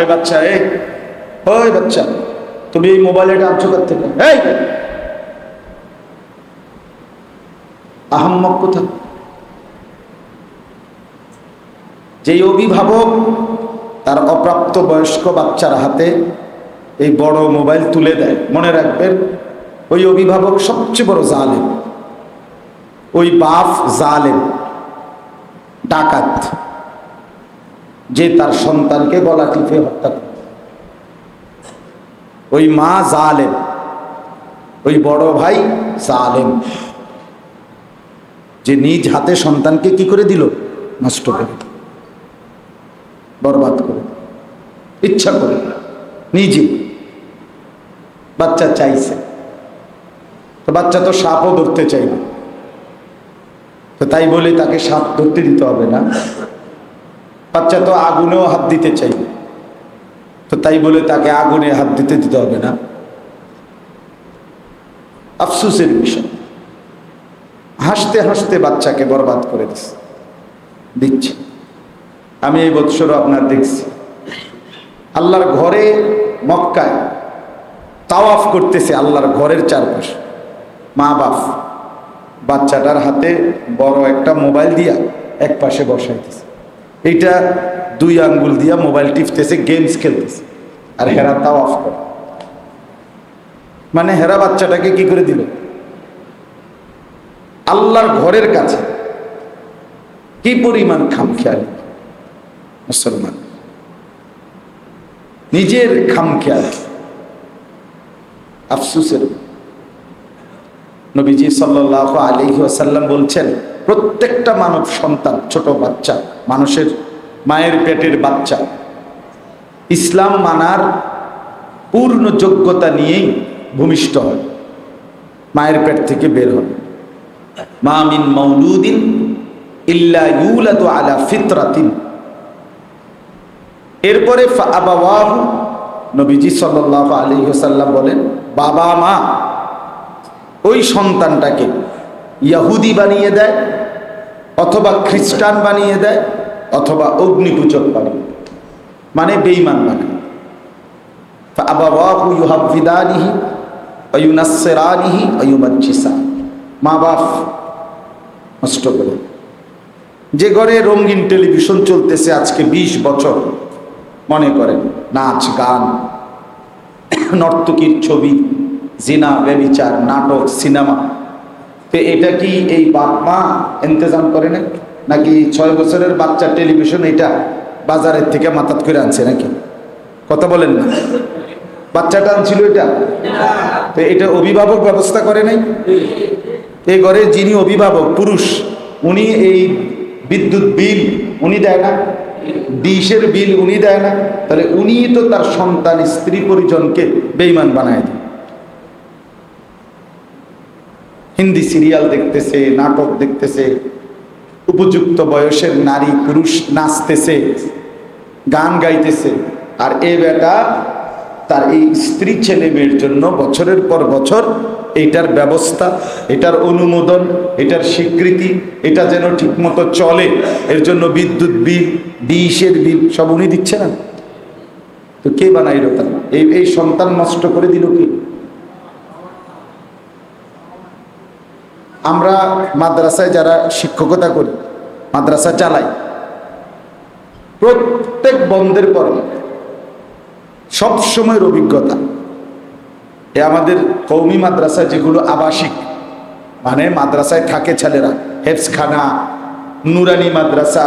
ওই বাচ্চা, এই, ওই বাচ্চা, তুমি এই মোবাইল এটা আনছো কোথা থেকে? এই! আহম্মক কোথা যেই অভিভাবক তার অপ্রাপ্ত বয়স্ক বাচ্চার হাতে এই বড় মোবাইল তুলে দেয়, মনে রাখবেন, ওই অভিভাবক সবচেয়ে বড় জালেম। ওই বাপ জালেম, ডাকাত। যে তার সন্তানকে গলা টিপে হত্যা করে। ওই মা জালেম, ওই বড় ভাই জালেম, যে নিজ হাতে সন্তানকে কি করে দিল? নষ্ট করে বরবাদ করে ইচ্ছা করে নিজে। বাচ্চা চাইছে, তো বাচ্চা তো সাপও ধরতে চাইবে তো তাই বলে তাকে সাপ ধরতে দিতে হবে না। বাচ্চা তো আগুনেও হাত দিতে চাই। তো তাই বলে তাকে আগুনে হাত দিতে দিতে হবে না। আফসুসের বিষয়। হাসতে হাসতে বাচ্চাকে বরবাদ করে দিচ্ছে দিচ্ছে। আমি এই বৎসরও আপনার দেখছি। আল্লাহর ঘরে মক্কায় তাওয়াফ করতেছে আল্লাহর ঘরের চারপাশে। মা বাপ বাচ্চাটার হাতে বড় একটা মোবাইল দিয়া এক পাশে বসাইতেছে। এইটা দুই আঙ্গুল দিয়া মোবাইল টিপতেছে গেমস খেলতেছে। আর হেরা তাওয়াফ করে। মানে হেরা বাচ্চাটাকে কি করে দিল আল্লাহর ঘরের কাছে। কি পরিমাণ খামখেয়ালি? মুসলমান। নিজের খামখেয়াল। আফসুসের। নবীজি সাল্লাহ আলী বলছেন প্রত্যেকটা মানব সন্তান, ছোট বাচ্চা, মানুষের মায়ের পেটের বাচ্চা। ইসলাম মানার পূর্ণ যোগ্যতা নিয়েই ভূমিষ্ঠ হয়। মায়ের পেট থেকে বের হবে মামিন মৌলুদিন ইল্লা ইউলাদু আলা ফিতরাতিন। এরপরে নবীজি সাল্লাহ আলী সাল্লাম বলেন বাবা মা ওই সন্তানটাকে ইয়াহুদি বানিয়ে দেয়, অথবা খ্রিস্টান বানিয়ে দেয়, অথবা অগ্নিপূজক বানিয়ে মানে বেইমান বানায়। মা বাপ নষ্ট করে। যে ঘরে রঙিন টেলিভিশন চলতেছে আজকে ২০ বছর, মনে করেন, নাচ, গান, নর্তকীর ছবি, জিনা, ব্যবিচার, নাটক, সিনেমা তো এটা কি এই বাপ মা ইন্তজাম করে না? নাকি ছয় বছরের বাচ্চা টেলিভিশন এটা বাজারের থেকে মাথাত করে আনছে নাকি? কথা বলেন না। বাচ্চাটা আনছিল এটা? তো এটা অভিভাবক ব্যবস্থা করে নাই? এই ঘরে যিনি অভিভাবক, পুরুষ, উনি এই বিদ্যুৎ বিল উনি দেয় না? ডিশের বিল উনি দেয় না? তাহলে উনি তো তার সন্তান, স্ত্রী, পরিজনকে বেইমান বানায় দেয়। হিন্দি সিরিয়াল দেখতেছে, নাটক দেখতেছে, উপযুক্ত বয়সের নারী পুরুষ নাচতেছে, গান গাইতেছে। আর এ বেটা তার এই স্ত্রী ছেলে মেয়ের জন্য বছরের পর বছর এটার ব্যবস্থা, এটার অনুমোদন, এটার স্বীকৃতি, এটা যেন ঠিকমতো চলে। এর জন্য বিদ্যুৎ বিল ডিশের বিল সব উনি দিচ্ছে না তো কে বানাইল তার? এই এই সন্তান নষ্ট করে দিল কি? আমরা মাদ্রাসায় যারা শিক্ষকতা করি, মাদ্রাসা চালাই, প্রত্যেক বন্ধের পরে সব সময়ের অভিজ্ঞতা। এ আমাদের কৌমি মাদ্রাসা যেগুলো আবাসিক মানে মাদ্রাসায় থাকে ছেলেরা হেফসখানা নুরানি মাদ্রাসা,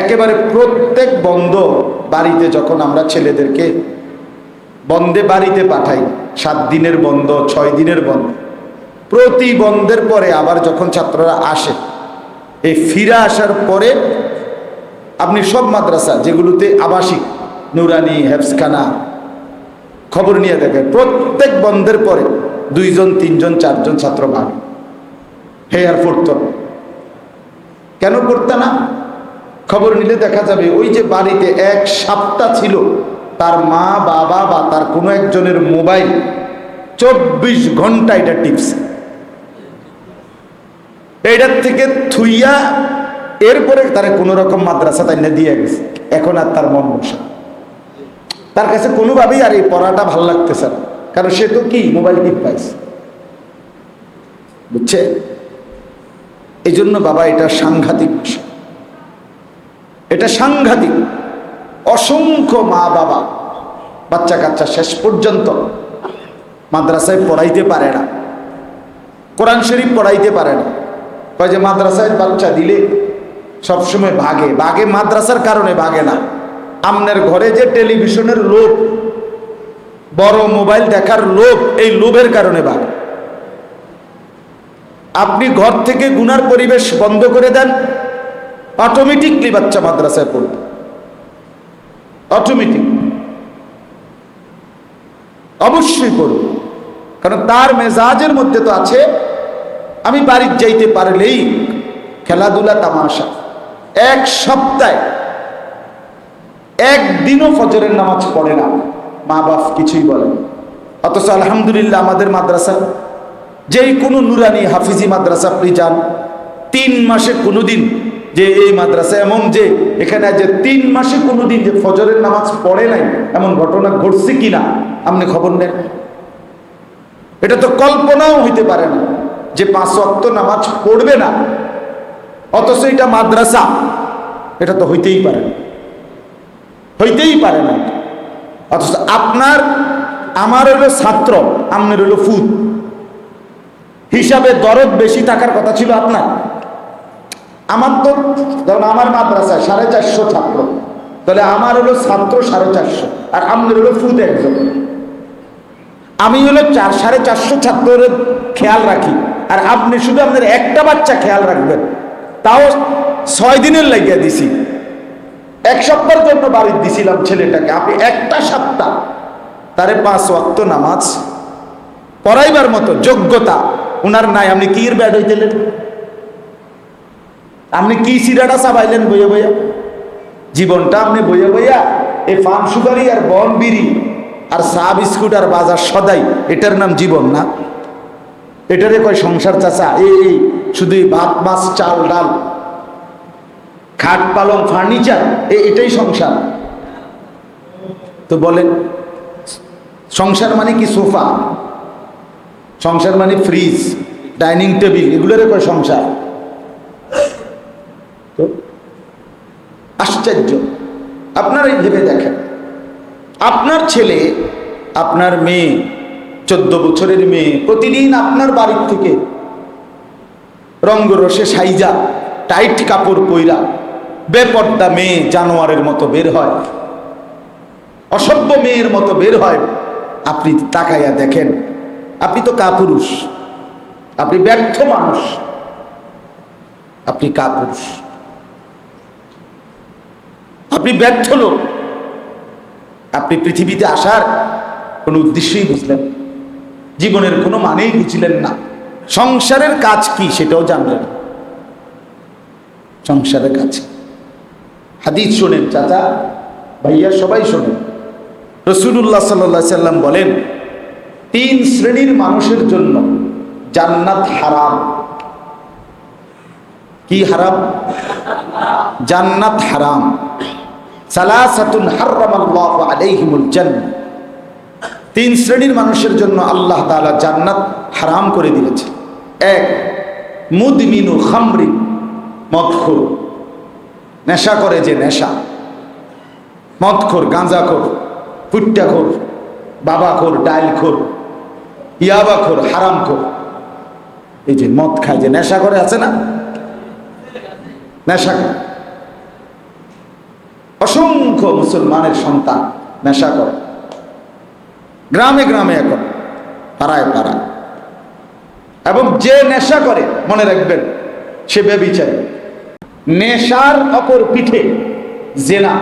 একেবারে প্রত্যেক বন্ধ বাড়িতে যখন আমরা ছেলেদেরকে বন্ধে বাড়িতে পাঠাই, সাত দিনের বন্ধ, ছয় দিনের বন্ধ প্রতি বন্ধের পরে আবার যখন ছাত্ররা আসে, এই ফিরে আসার পরে আপনি সব মাদ্রাসা, যেগুলোতে আবাসিক, নুরানি হেফসখানা খবর নিয়ে দেখেন প্রত্যেক বন্ধের পরে দুইজন, তিনজন, চারজন ছাত্র ভাগ। হে আর পড়ত কেন পড়তে না? খবর নিলে দেখা যাবে, ওই যে বাড়িতে এক সপ্তাহ ছিল, তার মা, বাবা বা তার কোনো একজনের মোবাইল চব্বিশ ঘণ্টা এটা টিপস এটার থেকে থুইয়া এরপরে তারা কোনো রকম মাদ্রাসা তাই দিয়ে গেছে। এখন আর তার মন বসা তার কাছে কোনোভাবেই আর এই পড়াটা ভালো লাগতেছে না। কারণ সে তো কি? মোবাইল টিপ পাইছে। বুঝছে? এই জন্য বাবা, এটা সাংঘাতিক বিষয়। এটা সাংঘাতিক। অসংখ্য মা বাবা, বাচ্চা কাচ্চা শেষ পর্যন্ত মাদ্রাসায় পড়াইতে পারে না। কোরআন শরীফ পড়াইতে পারে না। কয় যে মাদ্রাসায় বাচ্চা দিলে সবসময় ভাগে। ভাগে মাদ্রাসার কারণে ভাগে না। আমনের ঘরে যে টেলিভিশনের লোভ, বড় মোবাইল দেখার লোভ, এই লোভের কারণে ভাগে। আপনি ঘর থেকে গুনার পরিবেশ বন্ধ করে দেন অটোমেটিকলি বাচ্চা মাদ্রাসায় পড়বে। অটোমেটিক অবশ্যই পড়বে। কারণ তার মেজাজের মধ্যে তো আছে আমি বাড়ির যাইতে পারলেই খেলাধুলা তামাশা। এক সপ্তাহে একদিনও ফজরের নামাজ পড়ে না। মা বাপ কিছুই বলে অথচ আলহামদুলিল্লাহ আমাদের মাদ্রাসা, যেই কোনো নুরানি হাফিজি মাদ্রাসা, আপনি যান, তিন মাসে কোনো দিন যে এই মাদ্রাসা, এমন যে এখানে যে তিন মাসে কোনো দিন যে ফজরের নামাজ পড়ে নাই, এমন ঘটনা ঘটছে কিনা, আপনি খবর নেন। এটা তো কল্পনাও হইতে পারে না। যে পাঁচ অক্ত নামাজ পড়বে না, অথচ এটা মাদ্রাসা, এটা তো হইতেই পারে না। হইতেই পারে না অথচ আপনার, আমার হলো ছাত্র, আপনার হলো ফুদ হিসাবে দরদ বেশি থাকার কথা ছিল আপনার। আমার তো যেমন আমার মাদ্রাসায় সাড়ে চারশো ছাত্র, তাহলে আমার হলো ছাত্র সাড়ে চারশো, আর আপনার হলো ফুদ একজন। আমি হলো চার, সাড়ে চারশো ছাত্রের খেয়াল রাখি। আর আপনি শুধু আপনার একটা বাচ্চা খেয়াল রাখবেন। তাও ছয় দিনের লাগিয়ে দিছি। এক সপ্তাহের জন্য বাড়ির দিছিলাম ছেলেটাকে। আপনি একটা সপ্তাহ তারে পাঁচ ওয়াক্ত নামাজ পড়াইবার মতো যোগ্যতা উনার নাই। আপনি কি ব্যাড হইতেলেন? আপনি কি সিরাটা চাবাইলেন বইয়া বইয়া? জীবনটা আপনি বইয়া বইয়া এই ফান সুগারি আর বন বিড়ি আর চা বিস্কুট আর বাজার সদাই, এটার নাম জীবন না? এটারে কয়, সংসার চাচা, এই শুধু ভাত, মাছ, চাল, ডাল, খাট, পালং, ফার্নিচার এটাই সংসার। তো বলেন, সংসার মানে কি সোফা? সংসার মানে ফ্রিজ, ডাইনিং টেবিল এগুলোরে কয় সংসার। তো আশ্চর্য। আপনারাই ভেবে দেখেন। আপনার ছেলে, আপনার মেয়ে চোদ্দ বছরের মেয়ে প্রতিদিন আপনার বাড়ির থেকে রঙ্গরসে সাইজা, টাইট কাপড় পইরা বেপর্দা মেয়ে জানোয়ারের মতো বের হয়। অসভ্য মেয়ের মতো বের হয়। আপনি তাকাইয়া দেখেন, আপনি তো কাপুরুষ, আপনি ব্যর্থ মানুষ, আপনি কাপুরুষ। আপনি ব্যর্থ লোক, আপনি পৃথিবীতে আসার কোনো উদ্দেশ্যই বুঝলেন। জীবনের কোনো মানেই বুঝলেন না। সংসারের কাজ কি সেটাও জানলেন সংসারের কাজ হাদিস শোনেন চাচা, ভাইয়া সবাই শোনেন। রসুল্লাহ সাল্লা সাল্লাম বলেন, তিন শ্রেণির মানুষের জন্য জান্নাত হারাম। কি হারাম? জান্নাত হারাম। সালাসাতুন হারামাল্লাহু আলাইহিমুল জান্নাহ। তিন শ্রেণির মানুষের জন্য আল্লাহ তাআলা জান্নাত হারাম করে দিয়েছে। এক, মুদমিনু খামরি, মদখোর। নেশা করে যে নেশা। মদখোর, গাঁজাখোর ফুট্টাখোর বাবাখোর, ডাইলখোর, ইয়াবাখোর, হারামখোর। এই যে মদ খায় যে নেশা করে আছে না? নেশা করে। অসংখ্য মুসলমানের সন্তান নেশা করে। গ্রামে গ্রামে এখন, পাড়ায় পাড়ায়। এবং যে নেশা করে, মনে রাখবেন, সে বেবিচারী। নেশার অপর পিঠে জেনা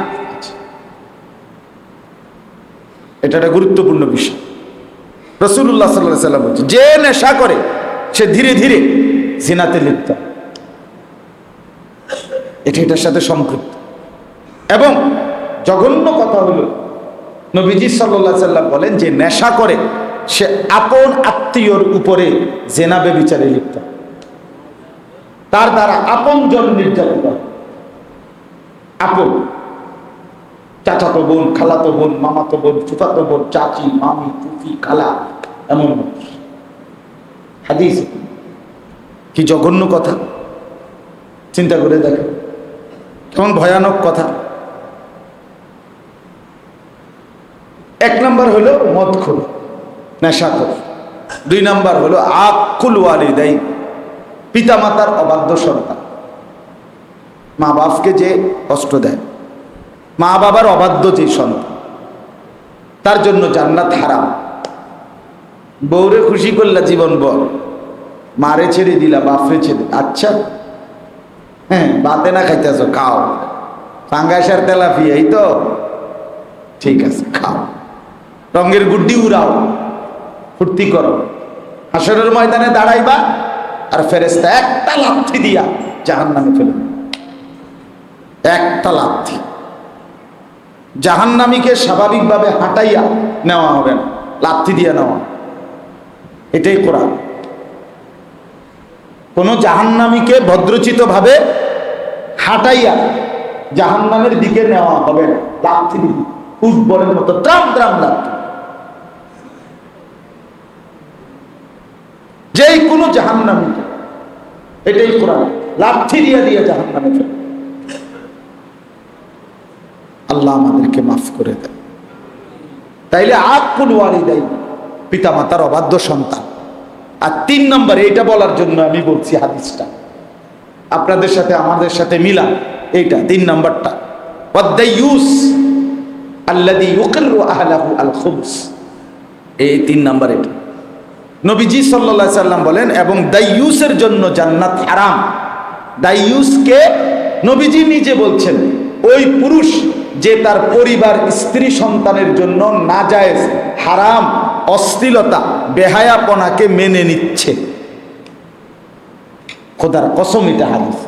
এটা একটা গুরুত্বপূর্ণ বিষয়। রসুল্লাহ সাল্লাহ সাল্লাম বলছে, যে নেশা করে, সে ধীরে ধীরে জিনাতে লিপ্ত। এটা এটার সাথে সম্পৃক্ত এবং জঘন্য কথা হলো নবীজি সাল্লাহ সাল্লাম বলেন, যে নেশা করে, সে আপন আত্মীয়র উপরে জেনাবে বিচারে লিপ্ত। তার দ্বারা আপন জন নির্যাতিত। আপন। চাচাতো বোন, খালাতো বোন, মামাতো বোন, ফুফাতো বোন, চাচি, মামি, ফুফি, খালা, এমন হাদিস। কি জঘন্য কথা। চিন্তা করে দেখেন। কেমন ভয়ানক কথা। এক নাম্বার হলো মদখোর নেশাখোর। দুই নাম্বার হলো আকুল ওয়ালিদাই পিতামাতার অবাধ্য সন্তান। মা বাপকে যে কষ্ট দেয়, মা বাবার অবাধ্য যে সন্তান, তার জন্য জান্নাত হারাম। বউরে খুশি করলা জীবন বর মারে ছেড়ে দিলা, বাপরে ছেড়ে আচ্ছা হ্যাঁ বাতে না খাইতেছ, খাও। পাঙ্গাসার তেলাফি এই তো। ঠিক আছে, খাও। রঙের গুড্ডি উড়াও, ফুর্তি করো। হাসরের ময়দানে দাঁড়াইবা আর ফেরেস্তা একটা লাথি দিয়া জাহান নামে ফেলে একটা লাথি। জাহান্নামীকে স্বাভাবিকভাবে হাঁটাইয়া নেওয়া হবে না, লাথি দিয়ে নেওয়া। এটাই কোরআন। কোন জাহান্নামীকে ভদ্রচিত ভাবে হাঁটাইয়া জাহান্নামের দিকে নেওয়া হবে না, লাথি দিয়ে। ফুটবলের মতো দ্রাম দ্রাম লাথি যেই কোনো জাহান্নামীকে এটাই কোরআন। লাথি দিয়ে দিয়ে জাহান্নামে ফেলে আল্লাহ আমাদেরকে মাফ করে দেয় তাইলে আকুল ওয়ালিদাই পিতা মাতার অবাধ্য সন্তান। আর তিন নম্বর, এইটা বলার জন্য আমি বলছি হাদিসটা। আপনাদের সাথে আমাদের সাথে মিলা এইটা, তিন নম্বরটা। আহলাহু আল এই তিন নম্বর এটা। নবীজি সাল্লাল্লাহু সাল্লাম বলেন, এবং দাইয়ুসের জন্য জান্নাত হারাম। দাইয়ুসকে নবীজি নিজে বলছেন, ওই পুরুষ যে তার পরিবার স্ত্রী সন্তানের জন্য নাজায়েজ, হারাম, অশ্লীলতা, বেহায়াপনাকে মেনে নিচ্ছে। খোদার কসম, এটা হাদিস।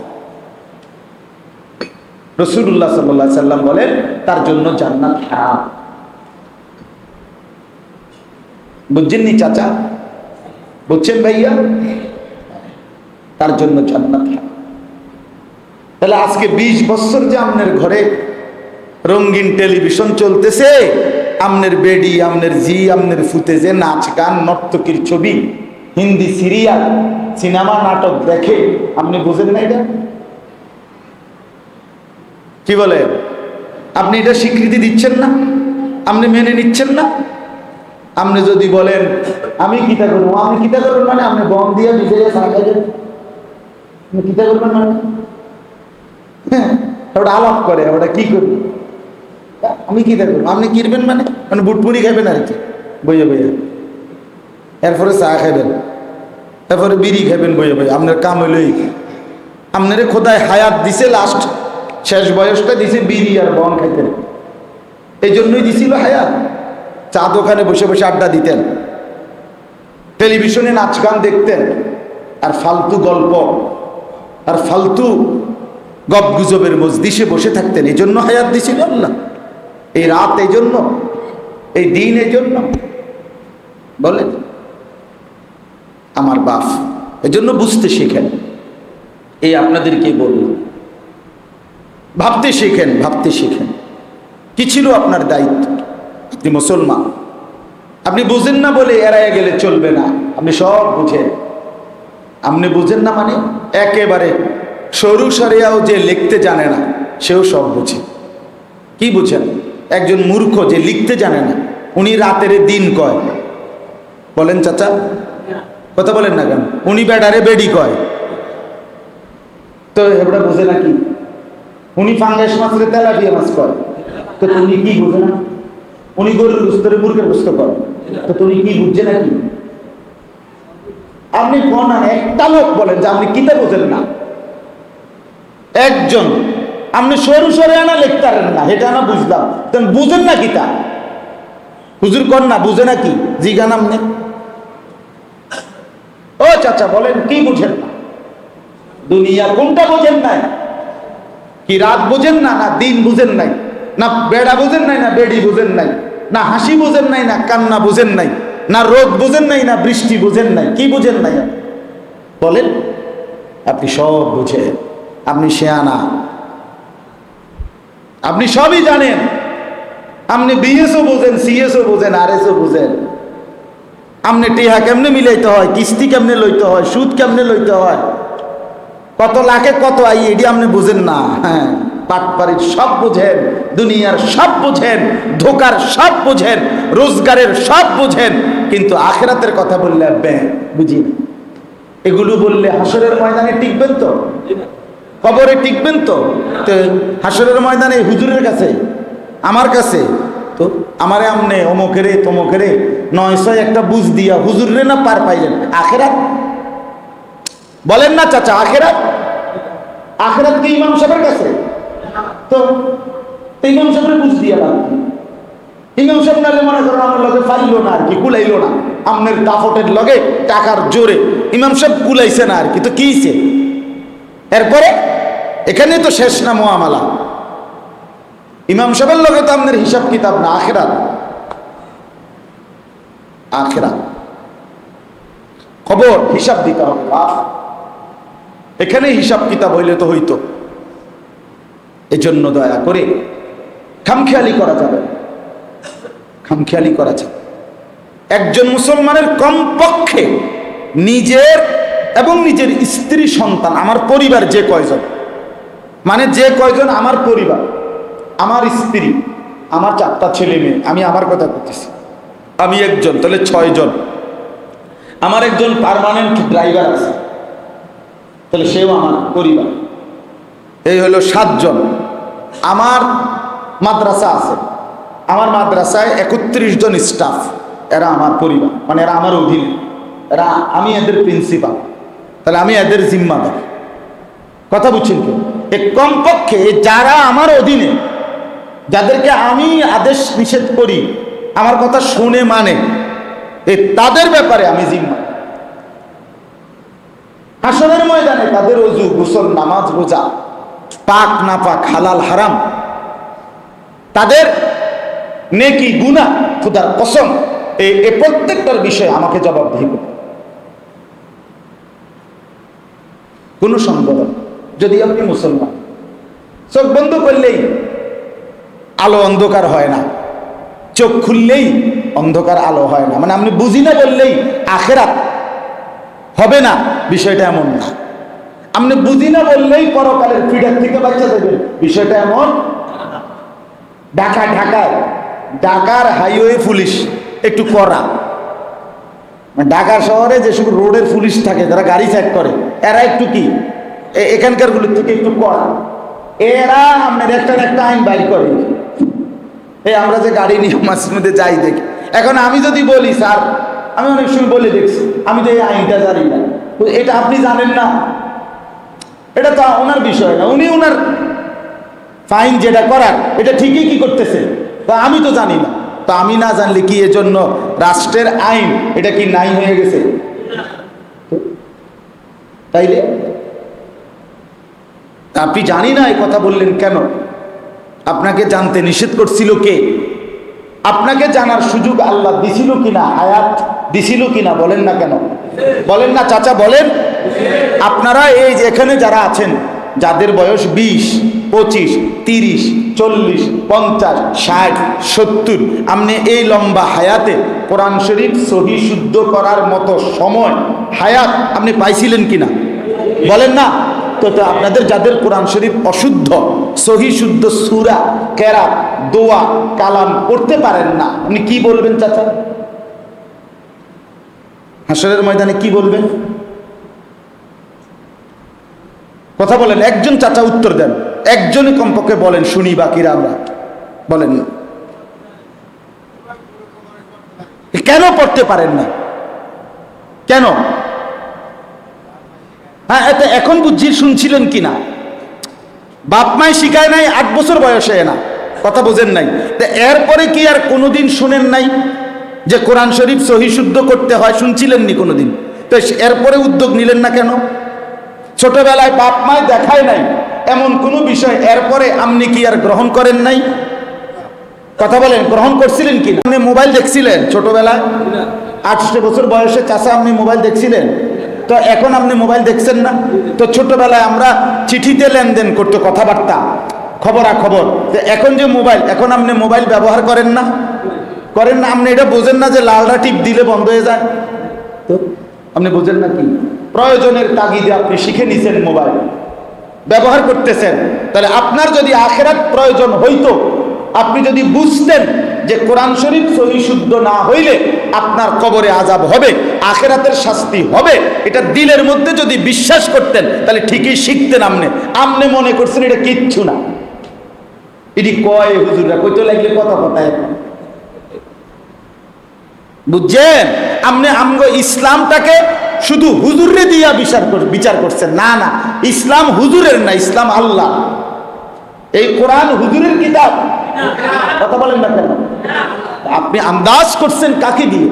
রসুল্লাহ সাল্লাহ সাল্লাম বলেন, তার জন্য জান্নাত হারাম। বুঝছেননি চাচা? বুঝছেন ভাইয়া, তার জন্য জান্নাত তাহলে আজকে ২০ বছর যে আমনের ঘরে রঙিন টেলিভিশন চলতেছে, আমনের বেডি, আমনের জি, আমনের ফুতেজে নাচ গান, নর্তকীর ছবি, হিন্দি সিরিয়াল, সিনেমা, নাটক দেখে, আপনি বুঝেন না এটা? কি বলে? আপনি এটা স্বীকৃতি দিচ্ছেন না? আপনি মেনে নিচ্ছেন না? আপনি যদি বলেন, আমি কিতা করব? আমি কিতা করবেন মানে? আপনি বম দিয়ে নিজে সাহায্য আপনি কিতা করবেন মানে? হ্যাঁ ওটা আলাপ করে, ওটা কি করবে? আমি কি দেখব আপনি কিনবেন মানে? মানে বুটপুরি খাবেন আর কি। বইয়ে বইয়ে। এরপরে চা খাবেন এরপরে বিড়ি খাবেন বইয়ে বইয়ে। আপনার কাম হইল আপনার খোদায় হায়াত দিছে লাস্ট শেষ বয়সটা দিছে বিড়ি আর বন খাইতেন এই জন্যই দিছিল হায়াত। চা দোকানে বসে বসে আড্ডা দিতেন। টেলিভিশনে নাচ গান দেখতেন। আর ফালতু গল্প, আর ফালতু গপ গুজবের মজদিসে বসে থাকতেন। এই জন্য হায়াত দিছিল না এই রাত এই জন্য এই দিন এই জন্য বলেন, আমার বাপ এই জন্য বুঝতে শেখেন। এই আপনাদেরকে বলল? ভাবতে শেখেন ভাবতে শেখেন। কি ছিল আপনার দায়িত্ব? আপনি মুসলমান। আপনি বুঝেন না বলে এড়াইয়া গেলে চলবে না। আপনি সব বুঝেন। আপনি বুঝেন না মানে? একেবারে সরু সারিয়াও যে লিখতে জানে না, সেও সব বুঝে। কি বুঝেন? একজন মূর্খ যে লিখতে জানে না, উনি রাতের দিন কয়। বলেন চাচা। কথা বলেন না কেন? উনি বেডারে বেডি কয়। তো এবার বুঝে না কি? উনি ফাঙ্গাস মাছের তেলাপিয়া মাছ কয়। তো তুমি কি বুঝে না? উনি গরুর বুঝতে মুরগের কয় তো তুমি কি বুঝছে নাকি? আপনি কোন একটা লোক বলেন যে আপনি কিতে বোঝেন না। একজন। আপনি সরু সরে আনা লিখতে পারেন না এটা না বুঝলাম। তেমন বুঝেন না কি তা? হুজুর কর না, বুঝে না কি? জিগান আপনি ও চাচা, বলেন, কি বুঝেন না? দুনিয়া কোনটা বোঝেন নাই? কি রাত বুঝেন না না দিন বুঝেন নাই? না বেড়া বুঝেন নাই, না বেড়ি বুঝেন নাই, না হাসি বুঝেন নাই, না কান্না বুঝেন নাই, না রোদ বুঝেন নাই, না বৃষ্টি বুঝেন নাই, কি বুঝেন নাই? বলেন, আপনি সব বুঝেন, আপনি শেয়ানা, আপনি সবই জানেন, আপনি বিএসও বোঝেন, সিএসও বোঝেন আর এসও বোঝেন, আপনি টিহা কেমনে মিলাইতে হয়, কিস্তি কেমনে লইতে হয়, সুদ কেমনে লইতে হয়, কত লাখে কত আই এটি আপনি বুঝেন না হ্যাঁ। পাটপাড়ির সব বুঝেন, দুনিয়ার সব বুঝেন, ধোকার সব বুঝেন, রোজগারের সব বুঝেন, কিন্তু আখেরাতের কথা বললে ব্যাং, বুঝি না। এগুলো বললে হাসরের ময়দানে টিকবেন তো? কবরে টিকবেন তো? তো হাসরের ময়দানে হুজুরের কাছে, আমার কাছে, তো আমারে আমনে, অমুকেরে, তমুকেরে নয়শো একটা বুঝ দিয়া হুজুরে না পার পাইলেন? আখেরাত? বলেন না চাচা, আখেরাত? আখেরাত কি ইমাম সাহেবের কাছে? তো ইমাম সাহেবের বুঝ দিয়া ইমাম সাহেব মনে করেন আমার লগে ফাইলো না আর কি কুলাইলো না। আমনের দাফটের লগে টাকার জোরে ইমাম সাহেব কুলাইছে না আর কি তো কিছে এরপরে এখানে তো শেষ না মোয়ামালা ইমাম সাহেবের লগে তো হিসাব কিতাব না, আখেরাত। আখেরাত। খবর, হিসাব দিতে হবে। এখানে হিসাব কিতাব হইলে তো হইতো। এজন্য দয়া করে খামখেয়ালি করা যাবে খামখেয়ালি করা যাবে একজন মুসলমানের কমপক্ষে নিজের এবং নিজের স্ত্রী সন্তান, আমার পরিবার যে কয়জন? মানে যে কয়জন? আমার পরিবার, আমার স্ত্রী, আমার চারটা ছেলে মেয়ে, আমি আমার কথা করতেছি আমি একজন, তাহলে ছয়জন। আমার একজন পার্মানেন্ট ড্রাইভার আছে, তাহলে সেও আমার পরিবার। এই হলো সাতজন। আমার মাদ্রাসা আছে। আমার মাদ্রাসায় একত্রিশ জন স্টাফ এরা আমার পরিবার। মানে এরা আমার অধীনে। এরা আমি এদের প্রিন্সিপাল তাহলে আমি এদের জিম্মাদার। কথা বুঝছেন কি? এ কমপক্ষে যারা আমার অধীনে, যাদেরকে আমি আদেশ নিষেধ করি, আমার কথা শুনে মানে এ তাদের ব্যাপারে আমি জিম্মা হাসনের ময়দানে তাদের অজু, গোসল, নামাজ, রোজা পাক না পাক, হালাল, হারাম তাদের নেকি গুনা খুদার কসম, এ প্রত্যেকটার বিষয়ে আমাকে জবাবদিহি করতে হবে। কোনো নেই। যদি আপনি মুসলমান, চোখ বন্ধ করলেই আলো অন্ধকার হয় না চোখ খুললেই অন্ধকার আলো হয় না মানে আপনি বুঝি না বললেই আখেরাত হবে না, বিষয়টা এমন না আপনি বুঝি না বললেই পরকালের ফিডার থেকে বাচ্চা দেবেন বিষয়টা এমন। ঢাকা ঢাকায়। ঢাকার হাইওয়ে পুলিশ, একটু করা মানে ঢাকা শহরে যেসব রোডের পুলিশ থাকে, যারা গাড়ি চেক করে, এরা একটু কি? এখানকারগুলোর থেকে একটু করা এরা আপনার একটা একটা আইন বাইর করে। এই আমরা যে গাড়ি নিয়ে মাঝে মধ্যে যাই দেখি। এখন আমি যদি বলি, স্যার, আমি অনেক সময় বলে দেখছি, আমি তো এই আইনটা জানি না। এটা আপনি জানেন না? এটা তো ওনার বিষয় না, উনি ওনার ফাইন যেটা করার, এটা ঠিকই কি করতেছে? তো আমি তো জানি না। তো আমি না জানলে কি এজন্য রাষ্ট্রের আইন, এটা কি নাই হয়ে গেছে? তাইলে? আপনি জানি না এই কথা বললেন কেন? আপনাকে জানতে নিষেধ করছিল কে? আপনাকে জানার সুযোগ আল্লাহ দিছিল কিনা, হায়াত দিছিল কিনা, বলেন না কেন? বলেন না, চাচা, বলেন। আপনারা এই এখানে যারা আছেন, যাদের বয়স বিশ, পঁচিশ, তিরিশ, চল্লিশ, পঞ্চাশ, ষাট, সত্তর, আপনি এই লম্বা হায়াতে কোরআন শরীফ সহি শুদ্ধ করার মতো সময়, হায়াত আপনি পাইছিলেন কিনা? বলেন না? তো আপনাদের যাদের কোরআন শরীফ অশুদ্ধ, সহি শুদ্ধ সুরা কেরা দোয়া, কালাম পড়তে পারেন না, আপনি কি বলবেন চাচা? হাসরের ময়দানে কি বলবেন? কথা বলেন, একজন চাচা উত্তর দেন। একজনই কমপক্ষে বলেন, শুনি বাকিরা আমরা। বলেন। কেন পড়তে পারেন না? কেন? হ্যাঁ এতে এখন বুঝছি শুনছিলেন কি না বাপ মায় শিখায় নাই, আট বছর বয়সে না। কথা বোঝেন নাই। তা এরপরে কি আর কোনোদিন শুনেন নাই যে কোরআন শরীফ সহি শুদ্ধ করতে হয়? শুনছিলেন নি কোনোদিন? তো এরপরে উদ্যোগ নিলেন না কেন? ছোটবেলায় বাপ মায় দেখায় নাই। এমন কোনো বিষয় এরপরে আপনি কি আর গ্রহণ করেন নাই? কথা বলেন গ্রহণ করছিলেন কি আপনি মোবাইল দেখছিলেন ছোটবেলায়? আটশো বছর বয়সে চাষা আপনি মোবাইল দেখছিলেন? তো এখন আপনি মোবাইল দেখছেন না? তো ছোটবেলায় আমরা চিঠিতে লেনদেন করতো কথাবার্তা খবর খবরা খবর তো এখন যে মোবাইল এখন আপনি মোবাইল ব্যবহার করেন না? করেন না আপনি এটা বোঝেন না যে লালটা টিপ দিলে বন্ধ হয়ে যায়। তো আপনি বোঝেন না কি? প্রয়োজনের তাগিদে আপনি শিখে নিছেন মোবাইল। ব্যবহার করতেছেন। তাহলে আপনার যদি আখেরাত প্রয়োজন হইতো, আপনি যদি বুঝতেন যে কোরআন শরীফ সহি শুদ্ধ না হইলে আপনার কবরে আজাব হবে, আখেরাতের শাস্তি হবে, এটা দিলের মধ্যে যদি বিশ্বাস করতেন, তাহলে ঠিকই শিখতেন আমনে। আমনে মনে করছেন এটা কিচ্ছু না। এটি কয় হুজুররা? কইতে লাগলে কথা কথা এখন বুঝছেন? আপনি আমগো ইসলামটাকে শুধু হুজুরে দিয়া বিচার বিচার করছেন। না না, ইসলাম হুজুরের না, ইসলাম আল্লাহ। এই কোরআন হুজুরের কিতাব। কথা বলেন না কেন? আপনি আন্দাজ করছেন কাকে দিয়ে?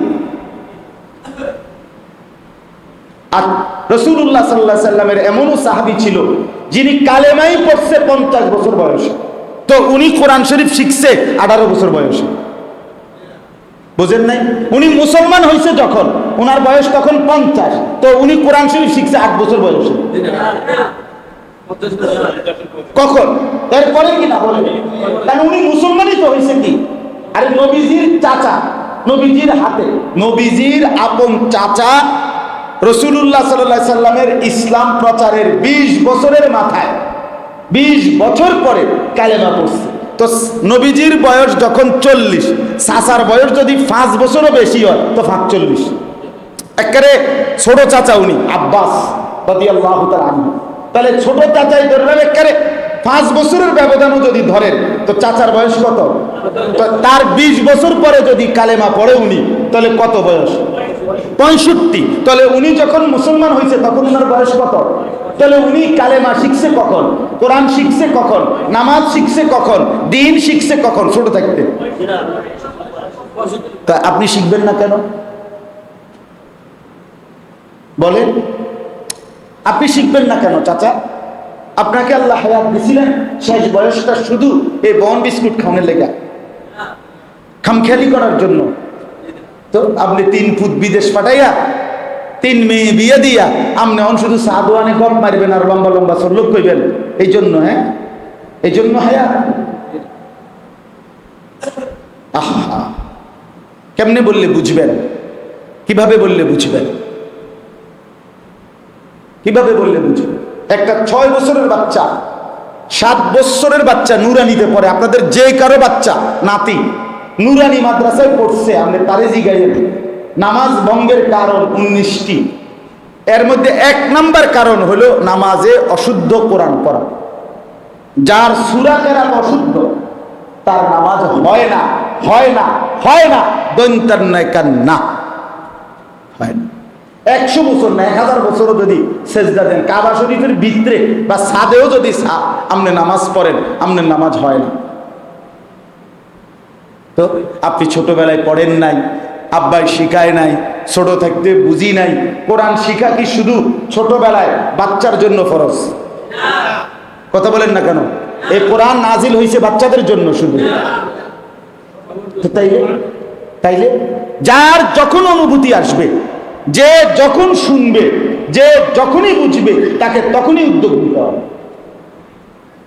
আর রসুল্লাহ সাল্লাহ সাল্লামের এমনও সাহাবি ছিল, যিনি কালেমাই পড়ছে পঞ্চাশ বছর বয়সে। তো উনি কোরআন শরীফ শিখছে আঠারো বছর বয়সে। বুঝেন নাই? উনি মুসলমান হয়েছে যখন ওনার বয়স তখন পঞ্চাশ। তো উনি কোরআন শরীফ শিখছে আট বছর বয়সে। কখন? এরপরে কি না বলে? কারণ উনি মুসলমানই তো হয়েছে কি? আরে নবীজির চাচা, নবীজির হাতে। নবীজির আপন চাচা রসুল্লাহ সাল্লাহ সাল্লামের ইসলাম প্রচারের ২০ বছরের মাথায় ২০ বছর পরে কালেমা পড়ছে। তো নবীজির বয়স যখন চল্লিশ, চাচার বয়স যদি পাঁচ বছরও বেশি হয়, তো পাঁচ চল্লিশ। একেবারে ছোট চাচা উনি, আব্বাস তাহলে ছোট চাচাই ধরবেন, একেবারে পাঁচ বছরের ব্যবধানও যদি ধরেন, তো চাচার বয়স কত? তার ২০ বছর পরে যদি কালেমা পড়ে উনি, তাহলে কত বয়স? পঁয়ষট্টি। তাহলে উনি যখন মুসলমান হয়েছে, তখন ওনার বয়স কত? তাহলে উনি কালেমা শিখছে কখন? কোরআন শিখছে কখন? নামাজ শিখছে কখন? দিন শিখছে কখন? ছোট থাকতে। তা আপনি শিখবেন না কেন? বলেন। আপনি শিখবেন না কেন, চাচা? আপনাকে আল্লাহ হায়াত দিছিলেন, শেষ বয়সটা শুধু এই বন বিস্কুট খাওয়ানোর লেগা। খামখেয়ালি করার জন্য। তো আপনি তিন ফুট বিদেশ পাঠাইয়া তিন মেয়ে বিয়ে দিয়া আপনি অন শুধু সাদোয়ানে গপ মারবেন আর লম্বা লম্বা সল্লোক কইবেন। এই জন্য হ্যাঁ? এই জন্য হায়া। আহা। কেমনে বললে বুঝবেন? কীভাবে বললে বুঝবেন? কীভাবে বললে বুঝবেন? একটা ছয় বছরের বাচ্চা, সাত বছরের বাচ্চা নুরানিতে পড়ে। আপনাদের যে কারও বাচ্চা, নাতি, নুরানি মাদ্রাসায় পড়ছে, আপনি তারে জিগাইয়েন। নামাজ ভঙ্গের কারণ উনিশটি। এর মধ্যে এক নাম্বার কারণ হলো নামাজে অশুদ্ধ কোরআন পড়া। যার সুরা কেরাত অশুদ্ধ, তার নামাজ হয় না হয় না হয় না, দৈন্তার না হয় না। একশো বছর না, এক হাজার বছরও যদি সেজদা দেন, কাবা শরীফের ভিতরে বা সাদেও যদি আপনি নামাজ পড়েন, আপনার নামাজ হয় না। তো আপনি ছোটবেলায় পড়েন নাই আব্বাই শিখায় নাই, ছোট থাকতে বুঝি নাই। কোরআন শিখা কি শুধু ছোটবেলায় বাচ্চার জন্য ফরজ? কথা বলেন না কেন? এই কোরআন নাজিল হয়েছে বাচ্চাদের জন্য শুধু। তাইলে তাইলে যার যখন অনুভূতি আসবে, যে যখন শুনবে, যে যখনই বুঝবে, তাকে তখনই উদ্যোগ নিতে হবে।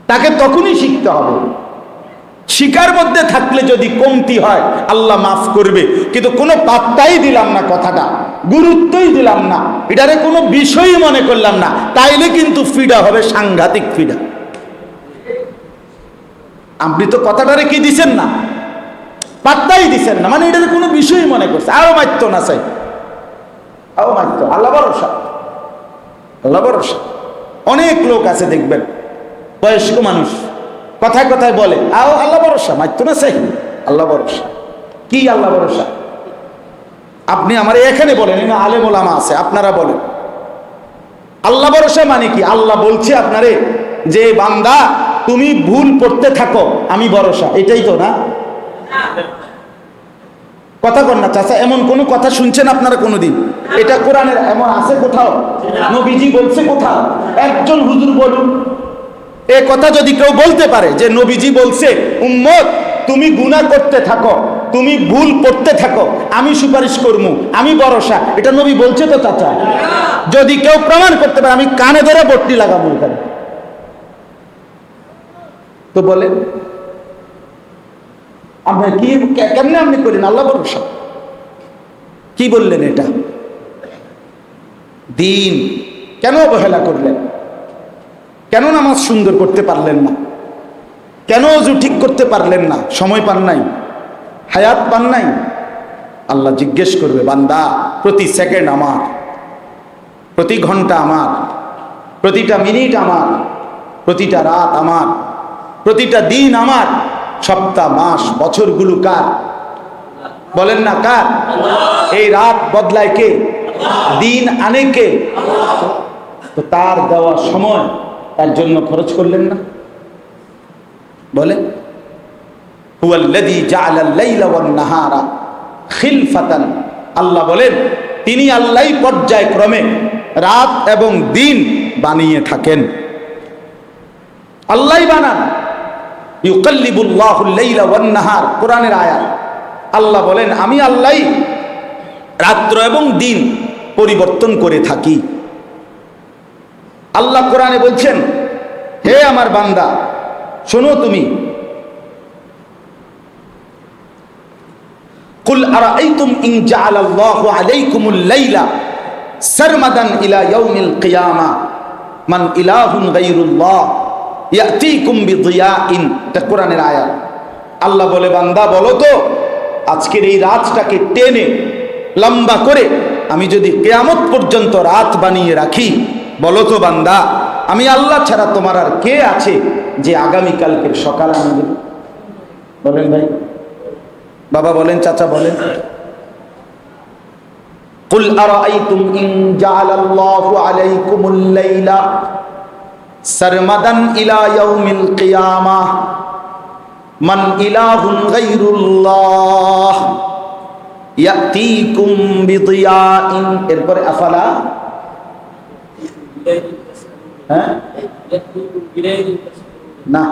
তাকে তখনই শিখতে হবে। শিকার মধ্যে থাকলে যদি কমতি হয়, আল্লাহ মাফ করবে। কিন্তু কোনো পাত্তাই দিলাম না কথাটা, গুরুত্বই দিলাম না। এটারে কোনো বিষয়ই মনে করলাম না। তাইলে কিন্তু ফিডা হবে সাংঘাতিক ফিডা আপনি তো কথাটারে কি দিছেন না? পাত্তাই দিছেন না। মানে এটাতে কোনো বিষয়ই মনে করছে আরও মারত না চাই আরও মারত। আল্লাহ ভরসা। আল্লাহ ভরসা। অনেক লোক আছে দেখবেন। বয়স্ক মানুষ। কথায় কথায় বলে, আও আল্লাহ ভরসা মারত না চাই? আল্লাহ ভরসা। কি আল্লাহ ভরসা? আপনি আমার এখানে বলেন, এখানে আলেম ওলামা আছে, আপনারা বলেন। আল্লাহ ভরসা মানে কি? আল্লাহ বলছে আপনারে যে, বান্দা, তুমি ভুল পড়তে থাকো, আমি ভরসা। এটাই তো না? কথা কর না, চাচা, এমন কোন কথা শুনছেন আপনারা কোনোদিন? এটা কোরআনের, এমন আছে কোথাও? নবীজি বলছে কোথাও? একজন হুজুর বলুন এ কথা যদি কেউ বলতে পারে যে নবীজি বলছে, উম্মত, তুমি গুনাহ করতে থাকো, তুমি ভুল পড়তে থাকো, আমি সুপারিশ করব আমি ভরসা। এটা নবী বলছে তো চাচা। যদি কেউ প্রমাণ করতে পারে, আমি কানে ধরে বট্টি লাগাবো এখানে। তো বলেন আপনি কি কেমনে আপনি করলেন আল্লাহ ভরসা? কি বললেন এটা? দিন কেন অবহেলা করলেন? কেন নামাজ সুন্দর করতে পারলেন না? কেন অজু ঠিক করতে পারলেন না? সময় পান নাই? হায়াত পান নাই? আল্লাহ জিজ্ঞেস করবে, বান্দা, প্রতি সেকেন্ড আমার, প্রতি ঘণ্টা আমার, প্রতিটা মিনিট আমার, প্রতিটা রাত আমার, প্রতিটা দিন আমার, সপ্তাহ, মাস, বছরগুলো কার? বলেন না কার? এই রাত বদলায় কে? দিন আনে কে? তো তার দেওয়া সময় তার জন্য খরচ করলেন না। নাহারা আল্লাহ বলেন, তিনি আল্লাহই পর্যায়ক্রমে রাত এবং দিন বানিয়ে থাকেন। আল্লাহই বানান। নাহার কোরআনের আয়াত। আল্লাহ বলেন, আমি আল্লাহই রাত্র এবং দিন পরিবর্তন করে থাকি। আল্লাহ কোরআনে বলছেন, হে আমার বান্দা, শোনো তুমি। কুল আরাইতুম ইন জাআলাল্লাহু আলাইকুমুল লাইলা সারমাদান ইলা ইয়াউমিল কিয়ামা। মান ইলাহুন গায়রুল্লাহ ইয়াতিকুম বিদিয়াইন। এটা কোরআনের আয়াত। আল্লাহ বলে, বান্দা, বলো তো, আজকের এই রাতটাকে টেনে, লম্বা করে আমি যদি কেয়ামত পর্যন্ত রাত বানিয়ে রাখি বলো তো বান্দা আমি আল্লাহ ছাড়া তোমার আর কে আছে যে আগামীকালকের সকাল আনে দেবে বলেন ভাই বাবা বলেন চাচা বলেন قل أرأيتم إن جعل الله عليكم الليل سرمدا إلى يوم القيامة من إله غير الله يأتيكم بضياء এরপরে আফালা হ্যাঁ না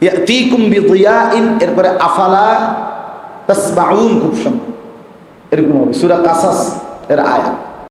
ইয়াতিকুম বিদিয়াইন এরপরে আফালা তাসমাউন খুব সুন্দর। এরকম হবে। সূরা কাসাস এর আয়াত।